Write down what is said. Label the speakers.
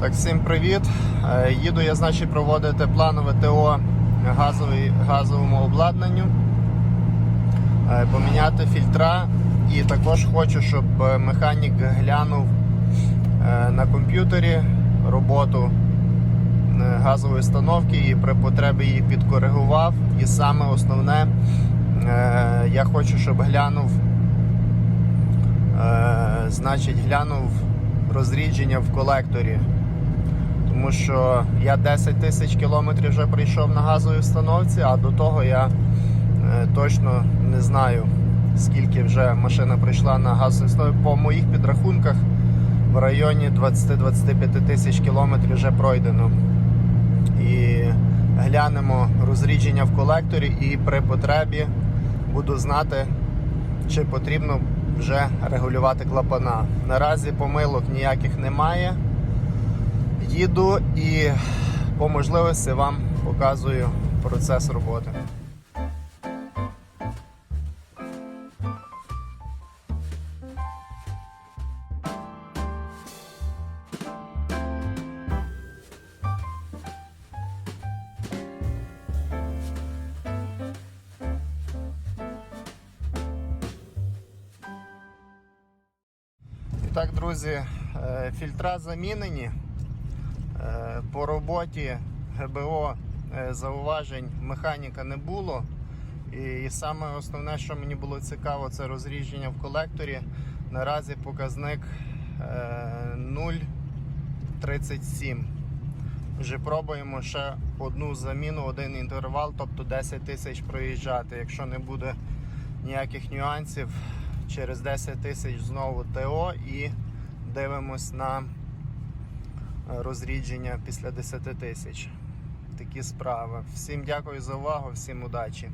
Speaker 1: Так, всім привіт. Е, Їду я, значить, проводити планове ТО газовий, газовому обладнанню, е, поміняти фільтра. І також хочу, щоб е, механік глянув на комп'ютері роботу газової установки і при потребі її підкоригував. І саме основне, я хочу, щоб глянув, значить, глянув розрідження в колекторі. Тому що я 10 тисяч кілометрів вже прийшов на газовій установці, а до того я е, точно не знаю, скільки вже машина прийшла на газовій установці. По моїх підрахунках в районі 20-25 тисяч кілометрів вже пройдено. І глянемо розрідження в колекторі і при потребі буду знати, чи потрібно вже регулювати клапана. Наразі помилок ніяких немає. Їду і по можливості вам показую процес роботи. Так, друзі, е, фільтра замінені. Е, По роботі ГБО е, зауважень механіка не було. І саме основне, що мені було цікаво, це розрідження в колекторі. Наразі показник е, 0,37. Вже пробуємо ще одну заміну, один інтервал, тобто 10 тисяч проїжджати. Якщо не буде ніяких нюансів, через 10 тисяч знову ТО і дивимось на розрідження після 10 тисяч. Такі справи. Всім дякую за увагу, всім удачі.